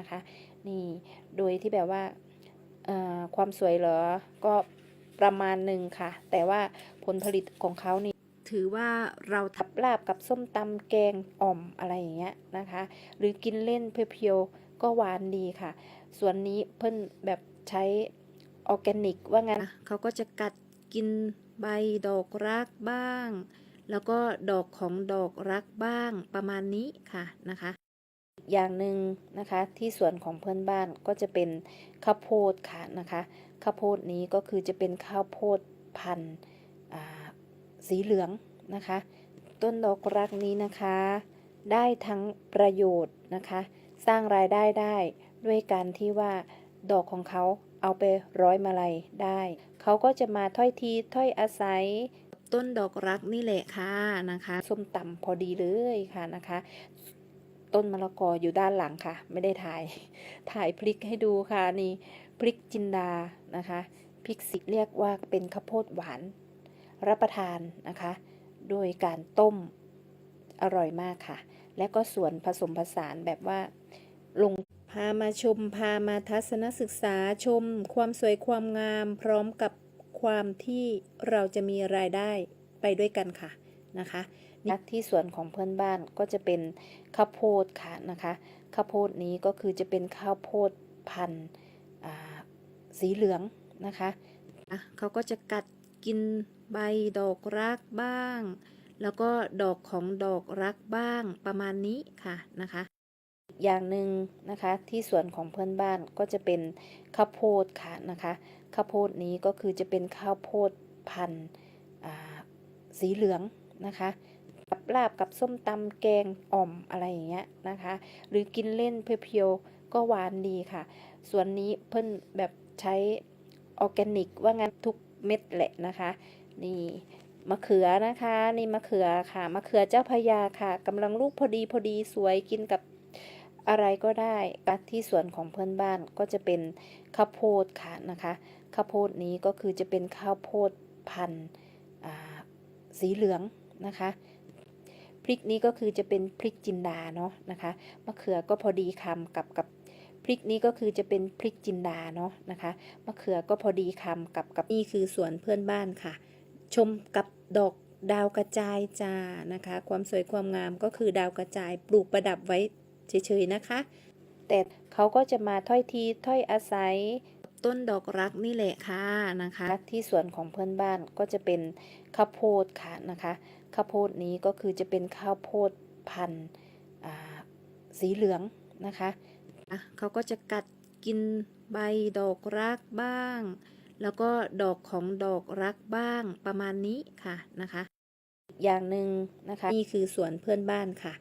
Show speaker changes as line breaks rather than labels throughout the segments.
นะคะ นี่โดยที่แบบว่าความสวยเหรอ ก็ประมาณหนึ่งค่ะ แต่ว่าผลผลิตของเขานี่ถือว่าเราทับลาบกับส้มตำแกงอ่อมอะไรอย่างเงี้ยนะคะ หรือกินเล่นเพียวๆก็หวานดีค่ะ ส่วนนี้เพิ่นแบบใช้ออร์แกนิกว่างั้นเขาก็จะกัดกินใบดอกรักบ้าง แล้วก็ดอกของดอกรักบ้างประมาณนี้ค่ะนะคะ อย่างหนึ่งนะคะ ที่สวนของเพื่อนบ้านก็จะเป็นข้าวโพดค่ะนะคะข้าวโพดนี้ก็คือจะเป็นข้าวโพดพันธุ์สีเหลืองนะคะ ต้นดอกรักนี้นะคะ ได้ทั้งประโยชน์นะคะ สร้างรายได้ได้ด้วยการที่ว่าดอกของเขาเอาไปร้อยมาลัยได้ เขาก็จะมาถ้อยทีถ้อยอาศัยต้นดอกรักนี่แหละค่ะนะคะ ส้มตำพอดีเลยค่ะนะคะ ต้นมะละกออยู่ด้านหลังค่ะ ไม่ได้ถ่าย ถ่ายพริกให้ดูค่ะนี่พริกจินดานะคะพริกสิเรียกว่าเป็นข้าวโพดหวาน รับประทานนะคะ โดยการต้มอร่อยมากค่ะ และก็ส่วนผสมผสานแบบว่าลงพามาชมพามาทัศนศึกษาชม ความสวยความงาม พร้อมกับความที่เราจะมีรายได้ไปด้วยกันค่ะนะคะ นี่ที่สวนของเพื่อนบ้านก็จะเป็นข้าวโพดค่ะนะคะข้าวโพดนี้ก็คือจะเป็นข้าวโพดพันธุ์อ่าสีเหลืองนะคะอะเขาก็จะกัดกินใบดอกรักบ้าง แล้วก็ดอกของดอกรักบ้างประมาณนี้ค่ะนะคะอีกอย่างหนึ่งนะคะที่สวนของเพื่อนบ้านก็จะเป็นข้าวโพดค่ะนะคะข้าวโพดนี้ก็คือจะเป็นข้าวโพดพันธุ์อ่าสีเหลืองนะคะกับ ลาบกับส้มตำแกงอ่อมอะไรอย่างเงี้ยนะคะ หรือกินเล่นเพียวๆก็หวานดีค่ะ ส่วนนี้เพิ่นแบบใช้ออร์แกนิก ว่างั้นทุกเม็ดแหละนะคะ นี่มะเขือนะคะนี่มะเขือค่ะมะเขือเจ้าพยาค่ะกำลังลูกพอดีพอดีสวยกินกับอะไรก็ได้ที่สวนของเพื่อนบ้านก็จะเป็นข้าวโพดค่ะนะคะข้าวโพดนี้ก็คือจะเป็นข้าวโพดพันธุ์สีเหลืองนะคะ ริกนี้ก็คือจะเป็นพริกจินดาเนาะนะคะมะเขือก็พอดีคำกับกับพริกนี้ก็คือจะเป็นพริกจินดาเนาะนะคะมะเขือก็พอดีคำกับกับนี่คือสวนเพื่อนบ้านค่ะ ชมกับดอกดาวกระจายจ้านะคะ ความสวยความงามก็คือดาวกระจายปลูกประดับไว้เฉยๆนะคะ แต่เขาก็จะมาถ้อยทีถ้อยอาศัย ต้นดอกรักนี่แหละค่ะนะคะ ที่สวนของเพื่อนบ้านก็จะเป็นข้าวโพดค่ะนะคะข้าวโพดนี้ก็คือจะเป็นข้าวโพดพันธุ์อ่าสีเหลืองนะคะอะเขาก็จะกัดกินใบดอกรักบ้าง แล้วก็ดอกของดอกรักบ้างประมาณนี้ค่ะนะคะอีกอย่างหนึ่งนะคะนี่คือสวนเพื่อนบ้านค่ะ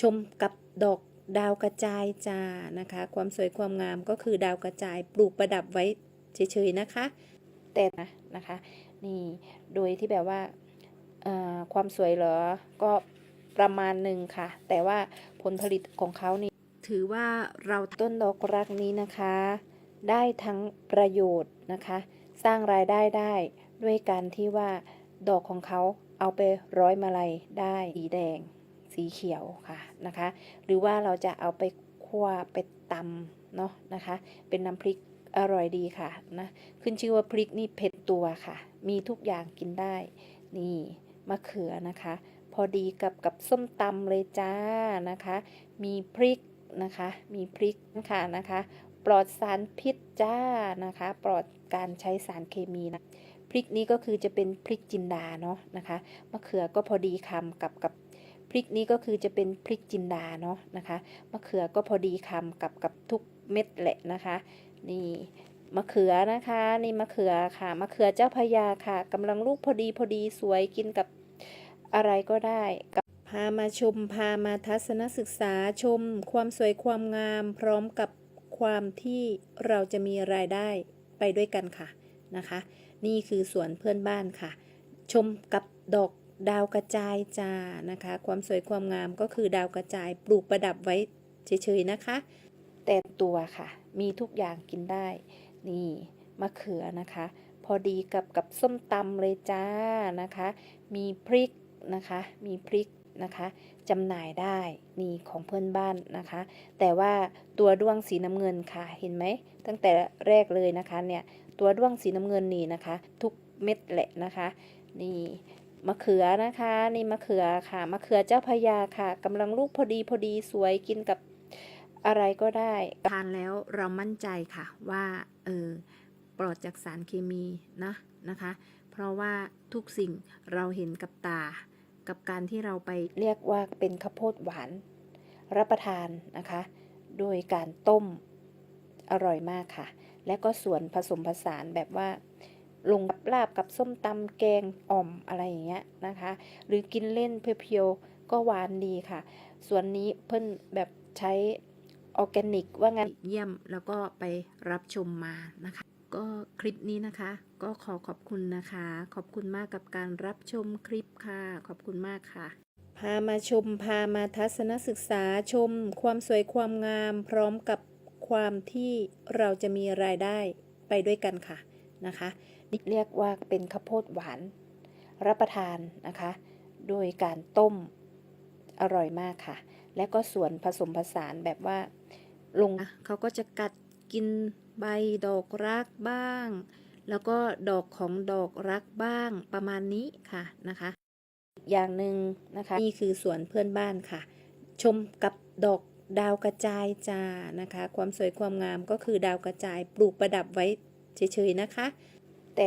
ชมกับดอก ดาวกระจายจ้านะคะ ความสวยความงามก็คือดาวกระจายปลูกประดับไว้เฉยๆนะคะ แต่นะนะคะนี่โดยที่แบบว่าความสวยเหรอก็ประมาณหนึ่งค่ะ แต่ว่าผลผลิตของเขานี่ถือว่าเราต้นดอกรักนี้นะคะ ได้ทั้งประโยชน์นะคะ สร้างรายได้ได้ด้วยการที่ว่าดอกของเขาเอาไปร้อยมาลัยได้สีแดง สีเขียวค่ะนะคะ หรือว่าเราจะเอาไปคั่วไปตำเนาะนะคะ เป็นน้ำพริกอร่อยดีค่ะนะขึ้นชื่อว่าพริกนี่เผ็ดตัวค่ะ มีทุกอย่างกินได้ นี่มะเขือนะคะ พอดีกับกับส้มตำเลยจ้านะคะ มีพริกนะคะ มีพริกนะคะนะคะ ปลอดสารพิษจ้านะคะ ปลอดการใช้สารเคมีนะพริกนี้ก็คือจะเป็นพริกจินดาเนาะนะคะมะเขือก็พอดีคำกับกับ พริกนี้ก็คือจะเป็นพริกจินดาเนาะนะคะมะเขือก็พอดีคำกับกับทุกเม็ดแหละนะคะ นี่มะเขือนะคะนี่มะเขือค่ะมะเขือเจ้าพระยาค่ะกำลังลูกพอดีพอดีสวยกินกับอะไรก็ได้กับพามาชมพามาทัศนศึกษาชม ความสวยความงาม พร้อมกับความที่เราจะมีรายได้ไปด้วยกันค่ะนะคะ นี่คือสวนเพื่อนบ้านค่ะ ชมกับดอก ดาวกระจายจ้านะคะ ความสวยความงามก็คือดาวกระจายปลูกประดับไว้เฉยๆนะคะ แต่ตัวค่ะ มีทุกอย่างกินได้ นี่มะเขือนะคะ พอดีกับกับส้มตำเลยจ้านะคะ มีพริกนะคะ มีพริกนะคะจำหน่ายได้นี่ของเพื่อนบ้านนะคะ แต่ว่าตัวด้วงสีน้ำเงินค่ะเห็นไหมตั้งแต่แรกเลยนะคะเนี่ยตัวด้วงสีน้ำเงินนี่นะคะ ทุกเม็ดแหละนะคะ นี่ มะเขือนะคะนี่มะเขือค่ะมะเขือเจ้าพระยาค่ะกำลังลูกพอดีพอดีสวยกินกับอะไรก็ได้ทานแล้วเรามั่นใจค่ะว่าเออปลอดจากสารเคมีนะนะคะ เพราะว่าทุกสิ่งเราเห็นกับตา กับการที่เราไปเรียกว่าเป็นข้าวโพดหวาน รับประทานนะคะ โดยการต้มอร่อยมากค่ะ และก็ส่วนผสมผสานแบบว่า ลงกับลาบกับส้มตำแกงอ่อมอะไรอย่างเงี้ยนะคะ หรือกินเล่นเพียวๆก็หวานดีค่ะ ส่วนนี้เพิ่นแบบใช้ออร์แกนิกว่างั้นเยี่ยมแล้วก็ไปรับชมมานะคะ ก็คลิปนี้นะคะ ก็ขอขอบคุณนะคะ ขอบคุณมากกับการรับชมคลิปค่ะ ขอบคุณมากค่ะ พามาชม พามาทัศนศึกษาชม ความสวยความงาม พร้อมกับความที่เราจะมีรายได้ไปด้วยกันค่ะนะคะ นี่เรียกว่าเป็นข้าวโพดหวาน รับประทานนะคะ โดยการต้มอร่อยมากค่ะ และก็ส่วนผสมผสานแบบว่าลงเขาก็จะกัดกินใบดอกรักบ้าง แล้วก็ดอกของดอกรักบ้างประมาณนี้ค่ะนะคะอีกอย่างหนึ่งนะคะ นี่คือสวนเพื่อนบ้านค่ะ ชมกับดอกดาวกระจายจ้านะคะ ความสวยความงามก็คือดาวกระจายปลูกประดับไว้เฉยๆนะคะ แต่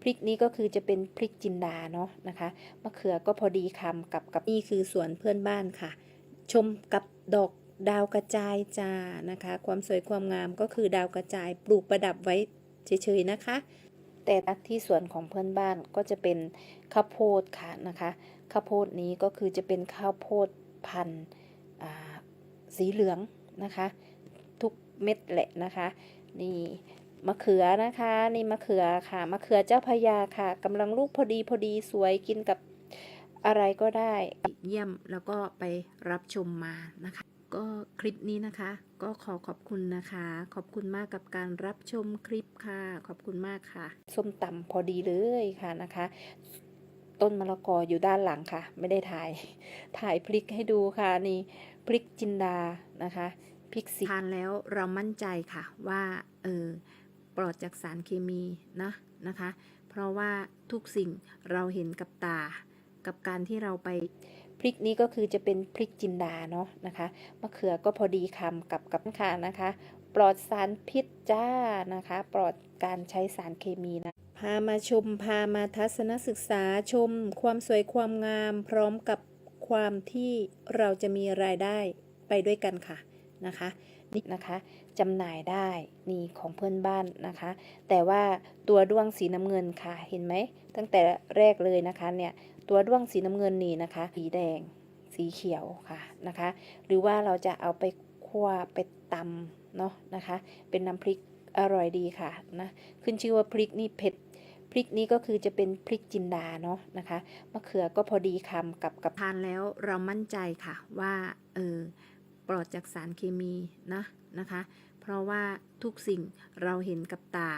พริกนี้ก็คือจะเป็นพริกจินดาเนาะนะคะมะเขือก็พอดีคำกับกับนี่คือสวนเพื่อนบ้านค่ะ ชมกับดอกดาวกระจายจ้านะคะ ความสวยความงามก็คือดาวกระจายปลูกประดับไว้เฉยๆนะคะ แต่ที่สวนของเพื่อนบ้านก็จะเป็นข้าวโพดค่ะนะคะข้าวโพดนี้ก็คือจะเป็นข้าวโพดพันธุ์สีเหลืองนะคะ ทุกเม็ดแหละนะคะ นี่ มะเขือนะคะ นี่มะเขือค่ะมะเขือเจ้าพระยาค่ะกำลังลูกพอดีพอดีสวยกินกับอะไรก็ได้เยี่ยมแล้วก็ไปรับชมมานะคะ ก็คลิปนี้นะคะ ก็ขอขอบคุณนะคะ ขอบคุณมากกับการรับชมคลิปค่ะ ขอบคุณมากค่ะ ส้มตำพอดีเลยค่ะนะคะ ต้นมะละกออยู่ด้านหลังค่ะ ไม่ได้ถ่าย ถ่ายพริกให้ดูค่ะนี่พริกจินดานะคะพริกสีทานแล้วเรามั่นใจค่ะว่าเออ ปลอดจากสารเคมีนะนะคะ เพราะว่าทุกสิ่งเราเห็นกับตา กับการที่เราไปพริกนี้ก็คือจะเป็นพริกจินดาเนาะนะคะมะเขือก็พอดีคำกับกับค่ะนะคะ ปลอดสารพิษจ้านะคะ ปลอดการใช้สารเคมีนะพามาชมพามาทัศนศึกษาชม ความสวยความงาม พร้อมกับความที่เราจะมีรายได้ไปด้วยกันค่ะนะคะ นี่นะคะจำหน่ายได้นี่ของเพื่อนบ้านนะคะ แต่ว่าตัวด้วงสีน้ำเงินค่ะเห็นไหมตั้งแต่แรกเลยนะคะเนี่ยตัวด้วงสีน้ำเงินนี่นะคะ สีแดงสีเขียวค่ะนะคะ หรือว่าเราจะเอาไปคั่วไปตำเนาะนะคะ เป็นน้ำพริกอร่อยดีค่ะนะขึ้นชื่อว่าพริกนี่เผ็ดพริกนี้ก็คือจะเป็นพริกจินดาเนาะนะคะมะเขือก็พอดีคำกับกับทานแล้วเรามั่นใจค่ะว่าเออ ปลอดจากสารเคมีนะนะคะ เพราะว่าทุกสิ่งเราเห็นกับตา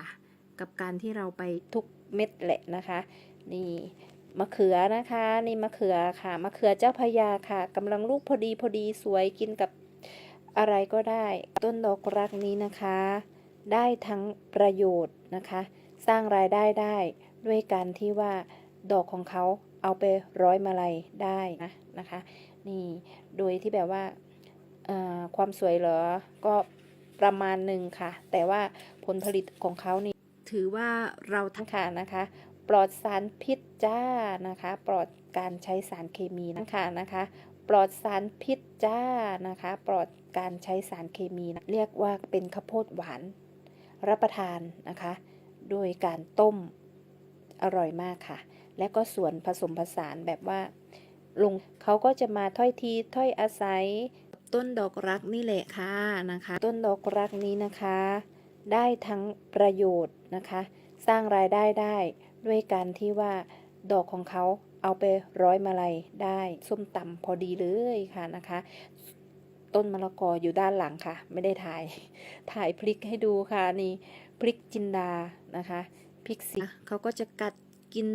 กับการที่เราไปทุกเม็ดแหละนะคะ นี่มะเขือนะคะนี่มะเขือค่ะมะเขือเจ้าพระยาค่ะกำลังลูกพอดีพอดีสวยกินกับอะไรก็ได้ ต้นดอกรักนี้นะคะ ได้ทั้งประโยชน์นะคะ สร้างรายได้ได้ด้วยการที่ว่าดอกของเขาเอาไปร้อยมาลัยได้นะนะคะ นี่โดยที่แบบว่า ความสวยเหรอ ก็ประมาณหนึ่งค่ะ แต่ว่าผลผลิตของเขานี่ถือว่าเราทั้งค่ะนะคะ ปลอดสารพิษจ้านะคะ ปลอดการใช้สารเคมีนะคะนะคะ ปลอดสารพิษจ้านะคะ ปลอดการใช้สารเคมีนะเรียกว่าเป็นข้าวโพดหวาน รับประทานนะคะ โดยการต้มอร่อยมากค่ะ และก็ส่วนผสมผสานแบบว่าลงเขาก็จะมาถ้อยทีถ้อยอาศัย ต้นดอกรักนี่แหละค่ะนะคะ ต้นดอกรักนี้นะคะ ได้ทั้งประโยชน์นะคะ สร้างรายได้ได้ด้วยการที่ว่าดอกของเขาเอาไปร้อยมาลัยได้ส้มตำพอดีเลยค่ะนะคะ ต้นมะละกออยู่ด้านหลังค่ะ ไม่ได้ถ่าย ถ่ายพริกให้ดูค่ะนี่พริกจินดานะคะพริกสีเขาก็จะกัดกิน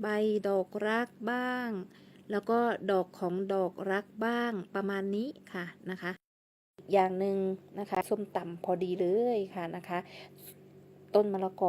ใบดอกรักบ้าง แล้วก็ดอกของดอกรักบ้างประมาณนี้ค่ะนะคะอย่างหนึ่งนะคะ ส้มตำพอดีเลยค่ะนะคะ ต้นมะละกอ